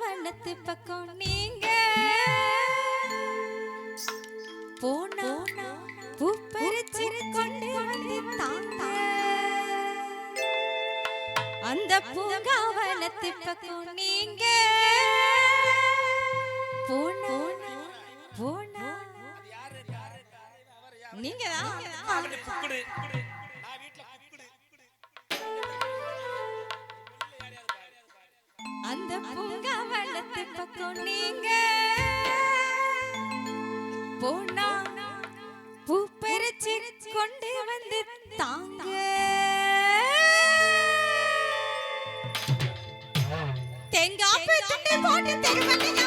வளத்து பக்கம் நீங்க போனா பூ பறிச்சு கொண்டு வந்து தாங்க. அந்த பூங்காவனத்து பக்கம் நீங்க போனா போனா நீங்க குக்குடு. அந்த பூங்காவனத்து பக்கம் நீங்க போனா பூ பறிச்சு கொண்டு வந்து தாங்க. தேங்காய் போட்டு தெருவலையா